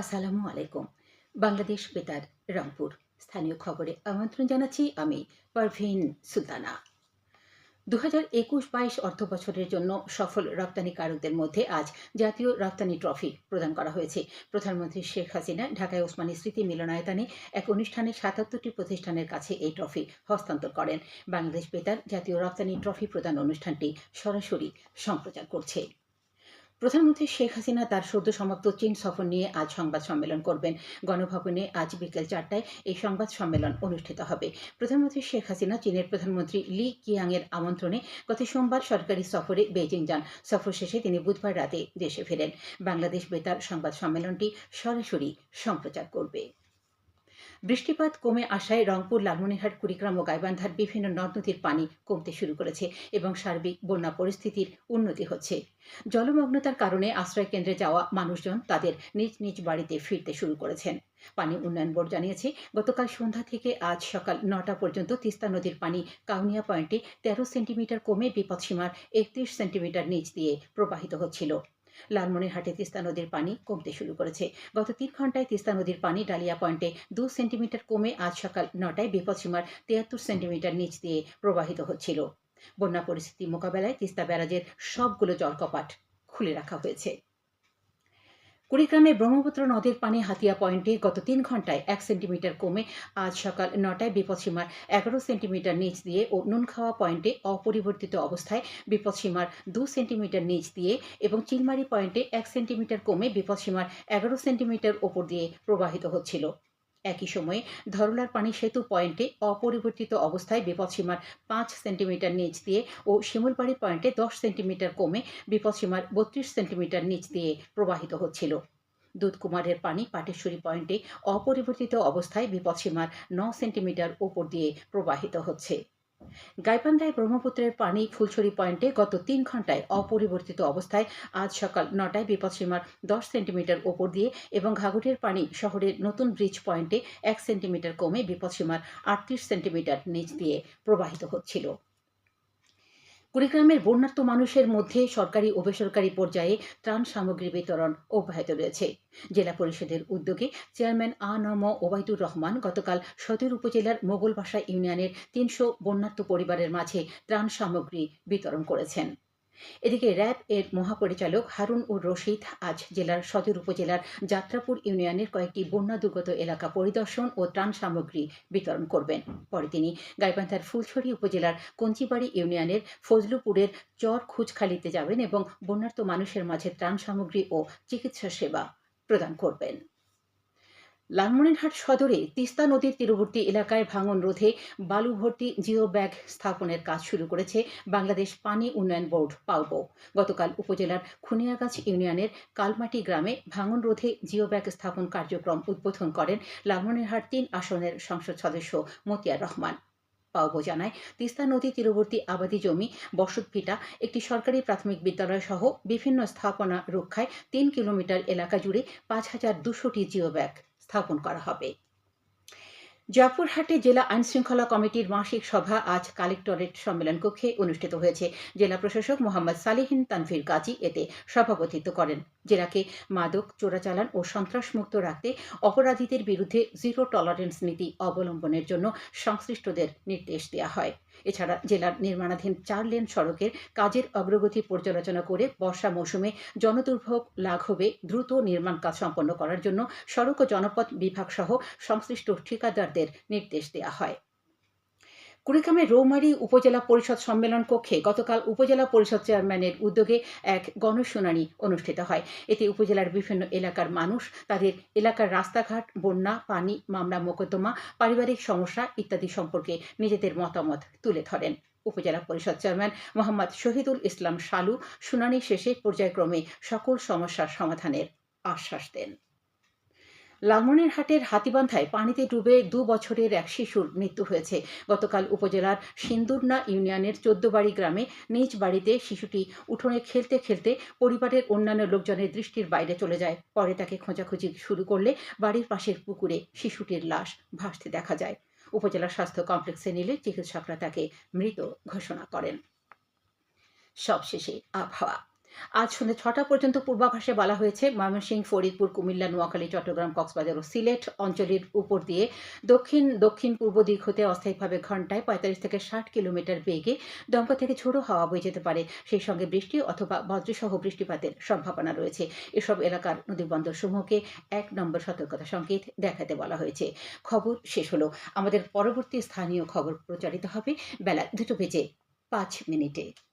আসসালামু আলাইকুম। বাংলাদেশ বেতার, রংপুর। স্থানীয় খবরে আমন্ত্রণ জানাচ্ছি আমি পারভিন সুলতানা। দু হাজার একুশ বাইশ অর্থ বছরের জন্য সফল রপ্তানিকারকদের মধ্যে আজ জাতীয় রপ্তানি ট্রফি প্রদান করা হয়েছে। প্রধানমন্ত্রী শেখ হাসিনা ঢাকায় ওসমানী স্মৃতি মিলনায়তনে এক অনুষ্ঠানে সাতাত্তরটি প্রতিষ্ঠানের কাছে এই ট্রফি হস্তান্তর করেন। বাংলাদেশ বেতার জাতীয় রপ্তানি ট্রফি প্রদান অনুষ্ঠানটি সরাসরি সম্প্রচার করছে। প্রধানমন্ত্রী শেখ হাসিনা তার সদ্য সমাপ্ত চীন সফর নিয়ে আজ সংবাদ সম্মেলন করবেন। গণভবনে আজ বিকেল চারটায় এই সংবাদ সম্মেলন অনুষ্ঠিত হবে। প্রধানমন্ত্রী শেখ হাসিনা চীনের প্রধানমন্ত্রী লি কিয়াং এর আমন্ত্রণে গত সোমবার সরকারি সফরে বেজিং যান। সফর শেষে তিনি বুধবার রাতে দেশে ফেরেন। বাংলাদেশ বেতার সংবাদ সম্মেলনটি সরাসরি সম্প্রচার করবে। বৃষ্টিপাত কমে আসায় রংপুর, লালমনিরহাট, কুড়িগ্রাম ও গাইবান্ধার বিভিন্ন নদ নদীর পানি কমতে শুরু করেছে এবং সার্বিক বন্যা পরিস্থিতির উন্নতি হচ্ছে। জলমগ্নতার কারণে আশ্রয় কেন্দ্রে যাওয়া মানুষজন তাদের নিজ নিজ বাড়িতে ফিরতে শুরু করেছেন। পানি উন্নয়ন বোর্ড জানিয়েছে, গতকাল সন্ধ্যা থেকে আজ সকাল নটা পর্যন্ত তিস্তা নদীর পানি কাউনিয়া পয়েন্টে তেরো সেন্টিমিটার কমে বিপদসীমার একত্রিশ সেন্টিমিটার নিচ দিয়ে প্রবাহিত হচ্ছিল। লালমনিরহাটে তিস্তা নদীর পানি কমতে শুরু করেছে। গত তিন ঘন্টায় তিস্তা নদীর পানি ডালিয়া পয়েন্টে দু সেন্টিমিটার কমে আজ সকাল নটায় বিপদসীমার তিয়াত্তর সেন্টিমিটার নিচ দিয়ে প্রবাহিত হচ্ছিল। বন্যা পরিস্থিতি মোকাবেলায় তিস্তা ব্যারাজের সবগুলো জলকপাট খুলে রাখা হয়েছে। কুড়িগ্রামে ব্রহ্মপুত্র নদীর পানি হাতিয়া পয়েন্টে গত তিন ঘন্টায় এক সেন্টিমিটার কমে আজ সকাল নটায় বিপদসীমার এগারো সেন্টিমিটার নিচ দিয়ে ও নুনখাওয়া পয়েন্টে অপরিবর্তিত অবস্থায় বিপদসীমার দু সেন্টিমিটার নিচ দিয়ে এবং চিলমারি পয়েন্টে এক সেন্টিমিটার কমে বিপদসীমার এগারো সেন্টিমিটার ওপর দিয়ে প্রবাহিত হচ্ছিল। একই সময়ে ধরলার পানি সেতু পয়েন্টে অপরিবর্তিত অবস্থায় বিপদসীমার পাঁচ সেন্টিমিটার নিচ দিয়ে ও শিমুলবাড়ি পয়েন্টে দশ সেন্টিমিটার কমে বিপদসীমার বত্রিশ সেন্টিমিটার নিচ দিয়ে প্রবাহিত হচ্ছিল। দুধকুমারের পানি পাটেশ্বরী পয়েন্টে অপরিবর্তিত অবস্থায় বিপদসীমার ন সেন্টিমিটার ওপর দিয়ে প্রবাহিত হচ্ছে। গাইবান্ধায় ব্রহ্মপুত্রের পানি ফুলছড়ি পয়েন্টে গত তিন ঘন্টায় অপরিবর্তিত অবস্থায় আজ সকাল নটায় বিপদসীমার দশ সেন্টিমিটার ওপর দিয়ে এবং ঘাঘটের পানি শহরের নতুন ব্রিজ পয়েন্টে এক সেন্টিমিটার কমে বিপদসীমার আটত্রিশ সেন্টিমিটার নিচ দিয়ে প্রবাহিত হচ্ছিল। কুড়িগ্রামের বন্যার্ত মানুষের মধ্যে সরকারি ও বেসরকারি পর্যায়ে ত্রাণ সামগ্রী বিতরণ অব্যাহত রয়েছে। জেলা পরিষদের উদ্যোগে চেয়ারম্যান আ নম ওবায়দুর রহমান গতকাল সদর উপজেলার মোগলবাসা ইউনিয়নের তিনশো বন্যার্ত পরিবারের মাঝে ত্রাণ সামগ্রী বিতরণ করেছেন। এদিকে র্যাব এর মহাপরিচালক হারুন উর রশিদ আজ জেলার সদর উপজেলার যাত্রাপুর ইউনিয়নের কয়েকটি বন্যা দুর্গত এলাকা পরিদর্শন ও ত্রাণ সামগ্রী বিতরণ করবেন। পরে তিনি গাইবান্ধার ফুলছড়ি উপজেলার কঞ্চিবাড়ি ইউনিয়নের ফজলুপুরের চর খুচখালিতে যাবেন এবং বন্যার্ত মানুষের মাঝে ত্রাণ সামগ্রী ও চিকিৎসা সেবা প্রদান করবেন। লালমনিরহাট সদরে তিস্তা নদীর তীরবর্তী এলাকায় ভাঙন রোধে বালু ভর্তি জিও ব্যাগ স্থাপনের কাজ শুরু করেছে বাংলাদেশ পানি উন্নয়ন বোর্ড পাউবো গতকাল উপজেলার খুনিয়াগাছ ইউনিয়নের কালমাটি গ্রামে ভাঙন রোধে জিও ব্যাগ স্থাপন কার্যক্রম উদ্বোধন করেন লালমনিরহাট তিন আসনের সংসদ সদস্য মতিয়ার রহমান। পাওবো জানায়, তিস্তা নদী তীরবর্তী আবাদি জমি বসতভিটা একটি সরকারি প্রাথমিক বিদ্যালয় সহ বিভিন্ন স্থাপনা রক্ষায় তিন কিলোমিটার এলাকা জুড়ে পাঁচ হাজার দুশোটি জিও ব্যাগ স্থাপন করা হবে। জয়পুরহাটে জেলা আইনশৃঙ্খলা কমিটির মাসিক সভা আজ কালেক্টরেট সম্মেলন কক্ষে অনুষ্ঠিত হয়েছে। জেলা প্রশাসক মোহাম্মদ সালিহিন তানভীর গাজী এতে সভাপতিত্ব করেন। জেলাকে মাদক, চোরাচালান ও সন্ত্রাসমুক্ত রাখতে অপরাধীদের বিরুদ্ধে জিরো টলারেন্স নীতি অবলম্বনের জন্য সংশ্লিষ্টদের নির্দেশ দেওয়া হয়। এছাড়া জেলার নির্মাণাধীন চার লেন সড়কের কাজের অগ্রগতি পর্যালোচনা করে বর্ষা মৌসুমে জনদুর্ভোগ লাঘবে দ্রুত নির্মাণ কাজ সম্পন্ন করার জন্য সড়ক ও জনপথ বিভাগ সহ সংশ্লিষ্ট ঠিকাদারদের নির্দেশ দেওয়া হয়। কুড়িগ্রামের রৌমারী উপজেলা পরিষদ সম্মেলন কক্ষে গতকাল উপজেলা পরিষদ চেয়ারম্যানের উদ্যোগে এক গণশুনানি অনুষ্ঠিত হয়। এতে উপজেলার বিভিন্ন এলাকার মানুষ, তাদের এলাকার রাস্তাঘাট, বন্যা, পানি, মামলা, মোকদ্দমা, পারিবারিক সমস্যা ইত্যাদি সম্পর্কে নিজেদের মতামত তুলে ধরেন। উপজেলা পরিষদ চেয়ারম্যান মোহাম্মদ শহীদুল ইসলাম শালু শুনানি শেষে পর্যায়ক্রমে সকল সমস্যার সমাধানের আশ্বাস দেন। লালমনিরহাটের হাতিবান্ধায় পানিতে ডুবে দু বছরের এক শিশুর মৃত্যু হয়েছে। গতকাল উপজেলার সিন্দুরনা ইউনিয়নের চোদ্দবাড়ি গ্রামে নিজ বাড়িতে শিশুটি উঠোনে খেলতে খেলতে পরিবারের অন্যান্য লোকজনের দৃষ্টির বাইরে চলে যায়। পরে তাকে খোঁজাখুঁজি শুরু করলে বাড়ির পাশের পুকুরে শিশুটির লাশ ভাসতে দেখা যায়। উপজেলা স্বাস্থ্য কমপ্লেক্সে নিলে চিকিৎসকরা তাকে মৃত ঘোষণা করেন। সবশেষে আবহাওয়া। আজ সন্ধ্যে ছটা পর্যন্ত পূর্বাভাসে বলা হয়েছে, ময়মনসিংহ, ফরিদপুর, কুমিল্লা, নোয়াখালী, চট্টগ্রাম, কক্সবাজার ও সিলেট অঞ্চলের উপর দিয়ে দক্ষিণ দক্ষিণ পূর্ব দিক হতে অস্থায়ীভাবে ঘন্টায় পঁয়তাল্লিশ থেকে ষাট কিলোমিটার বেগে দমকা থেকে ঝোড়ো হাওয়া বয়ে যেতে পারে। সেই সঙ্গে বৃষ্টি অথবা বজ্রসহ বৃষ্টিপাতের সম্ভাবনা রয়েছে। এসব এলাকার নদীবন্দর সমূহকে এক নম্বর সতর্কতা সংকেত দেখাতে বলা হয়েছে। খবর শেষ হলো। আমাদের পরবর্তী স্থানীয় খবর প্রচারিত হবে বেলা দুটো বেজে পাঁচ মিনিটে।